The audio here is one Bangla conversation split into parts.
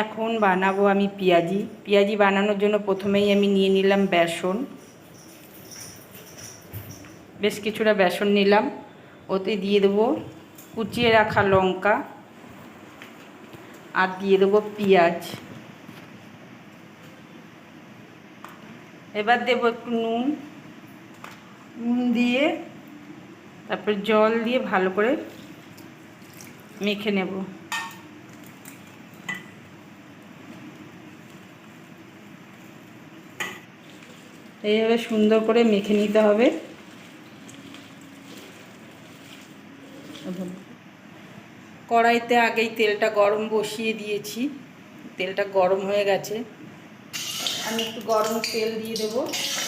এখন বানাবো আমি পেঁয়াজি। পেঁয়াজি বানানোর জন্য প্রথমেই আমি নিয়ে নিলাম বেসন। বেশ কিছুটা বেসন নিলাম। ওতে দিয়ে দেবো কুচিয়ে রাখা লঙ্কা আর দিয়ে দেবো পেঁয়াজ। এবার দেবো একটু নুন। নুন দিয়ে তারপর জল দিয়ে ভালো করে মেখে নেব। এইভাবে সুন্দর করে মেখে নিতে হবে। কড়াইতে আগেই তেলটা গরম বসিয়ে দিয়েছি। তেলটা গরম হয়ে গেছে। আমি একটু গরম তেল দিয়ে দেবো,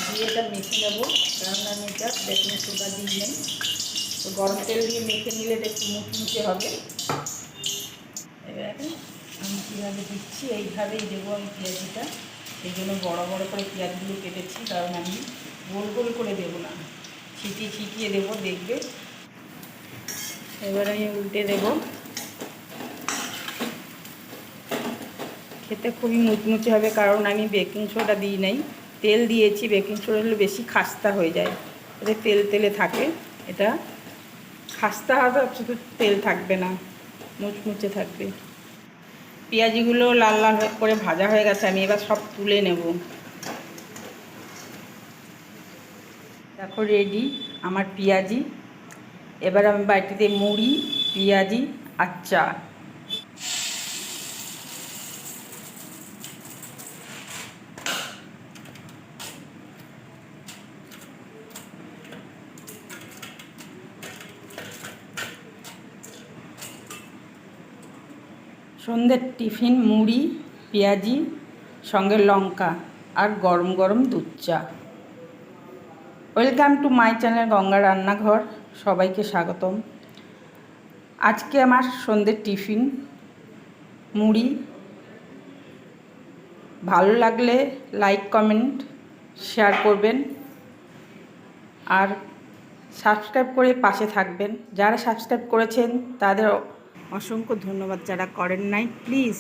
দিয়ে এটা মেখে নেব। কারণ আমি এটা বেকিং সোডা নেই তো গরম তেল দিয়ে মেখে নিলে একটু মুচমুচে হবে। এবারে আমি কীভাবে দিচ্ছি, এইভাবেই দেবো আমি পেঁয়াজিটা। এই জন্য বড়ো বড়ো করে পেঁয়াজগুলো কেটেছি, কারণ আমি গোল গোল করে দেবো না। ছিটিয়ে ছিটিয়ে দেবো, দেখবে। এবার আমি উল্টে দেবো। খেতে খুবই মুচমুচে হবে, কারণ আমি বেকিং সোডা দিই নাই। তেল দিয়েছি, বেকিং সোডা হলে বেশি খাস্তা হয়ে যায়। এতে তেল তেলে থাকে। এটা খাস্তা হবে শুধু তেল থাকবে না, মুচমুচে থাকবে। পেঁয়াজিগুলো লাল লাল করে ভাজা হয়ে গেছে, আমি এবার সব তুলে নেব। দেখো রেডি আমার পেঁয়াজি। এবার আমি বাড়িতে মুড়ি, পেঁয়াজি আর চা। সন্ধ্যের টিফিন, মুড়ি, পেঁয়াজি, সঙ্গে লঙ্কা আর গরম গরম দুধ চা। Welcome to my channel Ganga রান্নাঘর, সবাইকে স্বাগতম। আজকে আমার সন্ধ্যের টিফিন, মুড়ি। ভালো লাগলে লাইক, কমেন্ট, শেয়ার করবেন আর সাবস্ক্রাইব করে পাশে থাকবেন। যারা সাবস্ক্রাইব করেছেন তাদের অসংখ্য ধন্যবাদ যারা করেন নাই। প্লিজ।